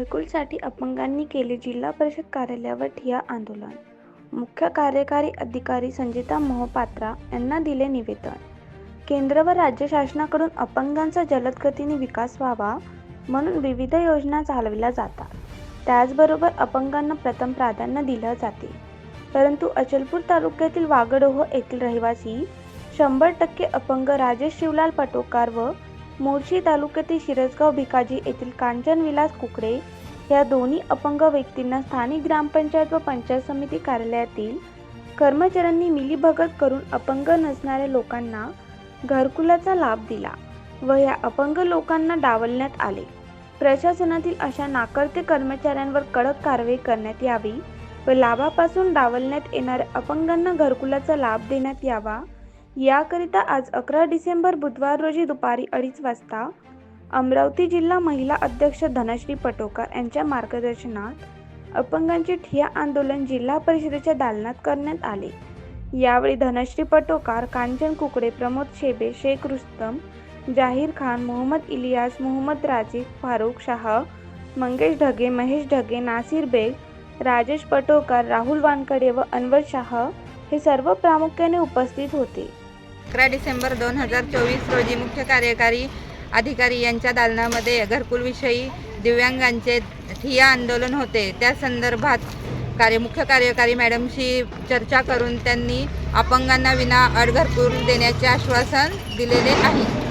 घरकुलसाठी अपंगांनी केले जिल्हा परिषद कार्यालयावर ठिया आंदोलन. मुख्य कार्यकारी अधिकारी संजिता मोहपात्रा यांना दिले निवेदन. केंद्र व राज्य शासनाकडून अपंगांचा जलद गतीने विकास व्हावा म्हणून विविध योजना चालविल्या जातात. त्याचबरोबर अपंगांना प्रथम प्राधान्य दिलं जाते. परंतु अचलपूर तालुक्यातील वागडोह येथील रहिवासी शंभर टक्के अपंग राजेश शिवलाल पटोकार व मोर्शी तालुक्यातील शिरसगाव भिकाजी येथील कांचन विलास कुकडे या दोन्ही अपंग व्यक्तींना स्थानिक ग्रामपंचायत व पंचायत समिती कार्यालयातील कर्मचाऱ्यांनी मिलीभगत करून अपंग नसणाऱ्या लोकांना घरकुलाचा लाभ दिला व या अपंग लोकांना डावलण्यात आले. प्रशासनातील अशा नाकर्ते कर्मचाऱ्यांवर कडक कारवाई करण्यात यावी व लाभापासून डावलण्यात येणाऱ्या अपंगांना घरकुलाचा लाभ देण्यात यावा याकरिता आज अकरा डिसेंबर बुधवार रोजी दुपारी अडीच वाजता अमरावती जिल्हा महिला अध्यक्ष धनश्री पटोकार यांच्या मार्गदर्शनात अपंगांचे ठिया आंदोलन जिल्हा परिषदेच्या दालनात करण्यात आले. यावेळी धनश्री पटोकार कांचन कुकडे प्रमोद शेबे शेख रुस्तम जाहीर खान मोहम्मद इलियास मोहम्मद राजीव फारुख शाह मंगेश ढगे महेश ढगे नासिर बेग राजेश पटोकार राहुल वानकडे व अनवर शाह हे सर्व प्रामुख्याने उपस्थित होते. अकरा डिसेंबर दोन हजार चोवीस रोजी मुख्य कार्यकारी अधिकारी यांच्या दालनामध्ये घरकुलविषयी दिव्यांगांचे ठिया आंदोलन होते. त्या संदर्भात कार्य मुख्य कार्यकारी मॅडमशी चर्चा करून त्यांनी अपंगांना विना अडघरकुल देण्याचे आश्वासन दिलेले आहे.